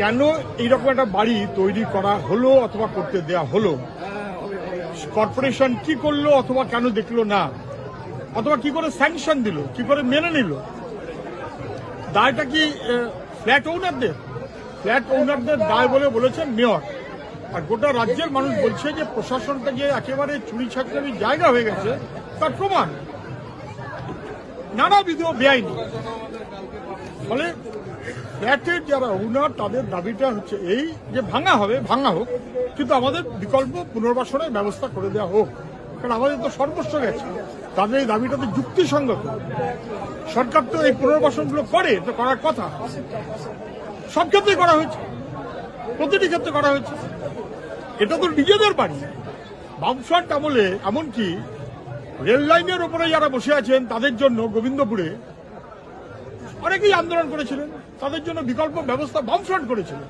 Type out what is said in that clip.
কেন এইরকম একটা বাড়ি তৈরি করা হলো অথবা করতে দেয়া হলো? কর্পোরেশন কি করল অথবা কেন দেখল না? অথবা কি করে স্যাংশন দিল? কি করে মেনে নিল? দায়টা কি ফ্ল্যাট ওনারদের ফ্ল্যাট ওনারদের দায় বলে বলেছেন মেয়র আর গোটা রাজ্যের মানুষ বলছে যে প্রশাসনটা যে একেবারে চুরি ছাকরির জায়গা হয়ে গেছে, তার প্রমাণ। নানাবিধ বেআইনি। ফলে ফ্ল্যাটের যারা ওনার তাদের দাবিটা হচ্ছে এই যে ভাঙা হবে, ভাঙা হোক, কিন্তু আমাদের বিকল্প পুনর্বাসনের ব্যবস্থা করে দেওয়া হোক। কারণ আমাদের তো সর্বস্ব গেছে। তাদের এই দাবিটা তো যুক্তিসঙ্গত। সরকার তো এই পুনর্বাসনগুলো করে তো করার কথা। সব ক্ষেত্রে করা হয়েছে। প্রতিটি ক্ষেত্রে করা হয়েছে। এটা তো নিজেদের বাড়ি। বামফ্রন্ট আমলে এমনকি রেল লাইনের ওপরে যারা বসে আছেন, তাদের জন্য গোবিন্দপুরে অনেকেই আন্দোলন করেছিলেন তাদের জন্য বিকল্প ব্যবস্থা বামফ্রন্ট করেছিলেন।